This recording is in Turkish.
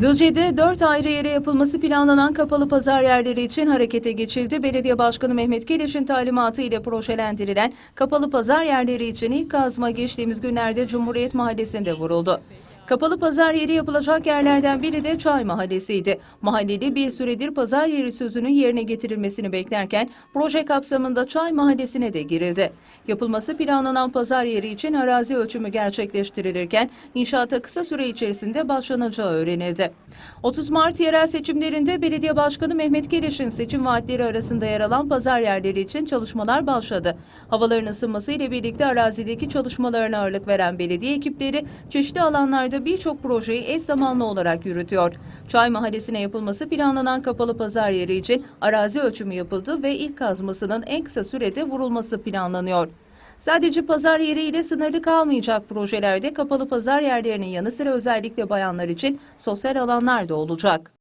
Düzce'de dört ayrı yere yapılması planlanan kapalı pazar yerleri için harekete geçildi. Belediye Başkanı Mehmet Keleş'in talimatı ile projelendirilen kapalı pazar yerleri için ilk kazma geçtiğimiz günlerde Cumhuriyet Mahallesi'nde vuruldu. Kapalı pazar yeri yapılacak yerlerden biri de Çay Mahallesi'ydi. Mahalleli bir süredir pazar yeri sözünün yerine getirilmesini beklerken proje kapsamında Çay Mahallesi'ne de girildi. Yapılması planlanan pazar yeri için arazi ölçümü gerçekleştirilirken inşaata kısa süre içerisinde başlanacağı öğrenildi. 30 Mart yerel seçimlerinde Belediye Başkanı Mehmet Keleş'in seçim vaatleri arasında yer alan pazar yerleri için çalışmalar başladı. Havaların ısınması ile birlikte arazideki çalışmalarına ağırlık veren belediye ekipleri çeşitli alanlarda birçok projeyi eş zamanlı olarak yürütüyor. Çay Mahallesi'ne yapılması planlanan kapalı pazar yeri için arazi ölçümü yapıldı ve ilk kazmasının en kısa sürede vurulması planlanıyor. Sadece pazar yeriyle sınırlı kalmayacak projelerde kapalı pazar yerlerinin yanı sıra özellikle bayanlar için sosyal alanlar da olacak.